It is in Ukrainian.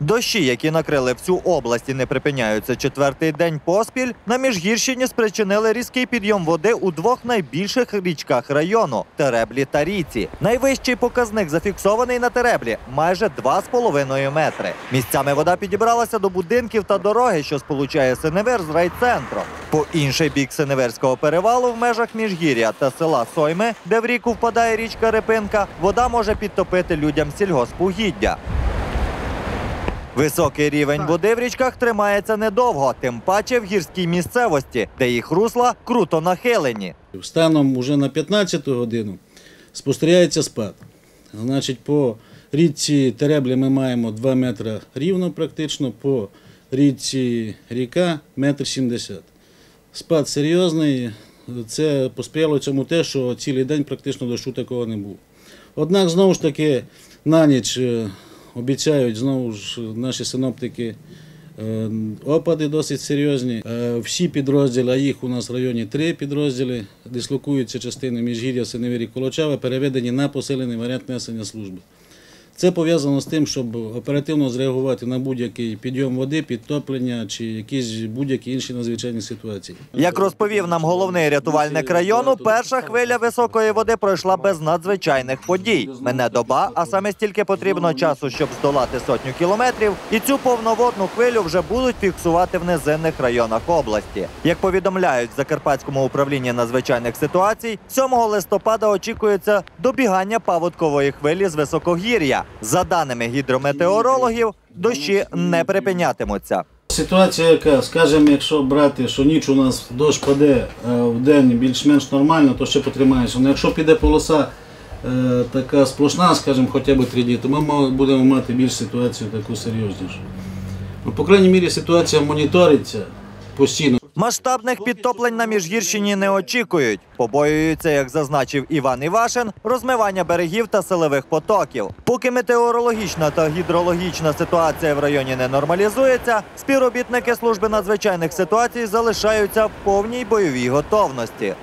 Дощі, які накрили всю область і не припиняються четвертий день поспіль, на Міжгірщині спричинили різкий підйом води у двох найбільших річках району Тереблі та Ріці. Найвищий показник зафіксований на Тереблі майже 2,5 метри. Місцями вода підібралася до будинків та дороги, що сполучає Синевир з райцентром. По інший бік Синеверського перевалу в межах Міжгір'я та села Сойми, де в ріку впадає річка Репинка, вода може підтопити людям сільгоспугіддя. Високий рівень води в річках тримається недовго, тим паче в гірській місцевості, де їх русла круто нахилені. Станом уже на 15-ту годину спостерігається спад. Значить, по річці Тереблі ми маємо 2 метри рівно практично, по річці ріка метр 70. Спад серйозний. Це посприяло цьому те, що цілий день практично дощу такого не було. Однак, знову ж таки, на ніч е, обіцяють знову ж наші синоптики е, опади досить серйозні. Е, Всі підрозділи, а їх у нас в районі три підрозділи, дислокуються частини Міжгір'я, Синевірі, Колочава, переведені на посилений варіант несення служби. Це пов'язано з тим, щоб оперативно зреагувати на будь-який підйом води, підтоплення чи якісь будь-які інші надзвичайні ситуації. Як розповів нам головний рятувальник району, перша хвиля високої води пройшла без надзвичайних подій. Мене доба, а саме стільки потрібно часу, щоб здолати сотню кілометрів, і цю повноводну хвилю вже будуть фіксувати в низинних районах області. Як повідомляють в Закарпатському управлінні надзвичайних ситуацій, 7 листопада очікується добігання паводкової хвилі з високогір'я. За даними гідрометеорологів, дощі не припинятимуться. Ситуація яка, скажімо, якщо брати, що ніч у нас дощ паде, в день більш-менш нормально, то ще потримаєшся. Ну, якщо піде полоса е, така сплошна, скажімо, хоча б три дні, то ми будемо мати більш ситуацію таку серйознішу. Ну, по крайній мірі, ситуація моніториться постійно. Масштабних підтоплень на Міжгірщині не очікують. Побоюються, як зазначив Іван Івашин, розмивання берегів та силових потоків. Поки метеорологічна та гідрологічна ситуація в районі не нормалізується, співробітники служби надзвичайних ситуацій залишаються в повній бойовій готовності.